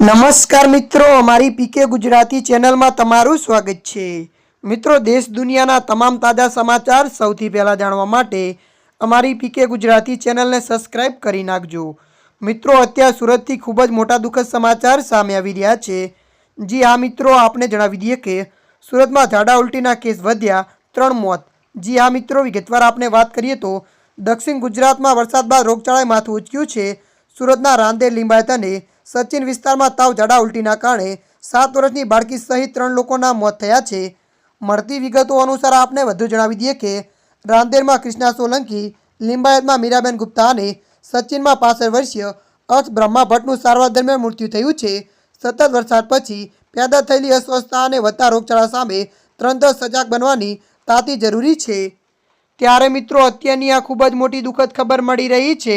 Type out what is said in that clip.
નમસ્કાર મિત્રો, અમારી પીકે ગુજરાતી ચેનલમાં તમારું સ્વાગત છે. મિત્રો, દેશ દુનિયાના તમામ તાજા સમાચાર સૌથી પહેલાં જાણવા માટે અમારી પીકે ગુજરાતી ચેનલને સબસ્ક્રાઇબ કરી નાખજો. મિત્રો, અત્યારે સુરતથી ખૂબ જ મોટા દુઃખદ સમાચાર સામે આવી રહ્યા છે. જી હા, મિત્રો, આપને જણાવી દઈએ કે સુરતમાં ઝાડા ઉલટીના કેસ વધ્યા, ત્રણ મોત. જી હા, મિત્રો, વિગતવાર આપણે વાત કરીએ તો દક્ષિણ ગુજરાતમાં વરસાદ બાદ રોગચાળાએ માથું ઉચક્યું છે. સુરતના રાંદેર, લિંબાયત અને સચિન વિસ્તારમાં તાવ ઝાડા ઉલટીના કારણે સાત વર્ષની બાળકી સહિત ત્રણ લોકોના મોત થયા છે. મળતી વિગતો અનુસાર આપને વધુ જણાવી દઈએ કે રાંદેરમાં કૃષ્ણા સોલંકી, લિંબાયતમાં મીરાબેન ગુપ્તા અને સચિનમાં પાસઠ વર્ષીય અર્થ બ્રહ્મા ભટ્ટનું સારવાર દરમિયાન મૃત્યુ થયું છે. સતત વરસાદ પછી પેદા થયેલી અસ્વસ્થતા અને વધતા રોગચાળા સામે તરત સજાગ બનવાની તાતી જરૂરી છે. ત્યારે મિત્રો, અત્યારની આ ખૂબ જ મોટી દુઃખદ ખબર મળી રહી છે.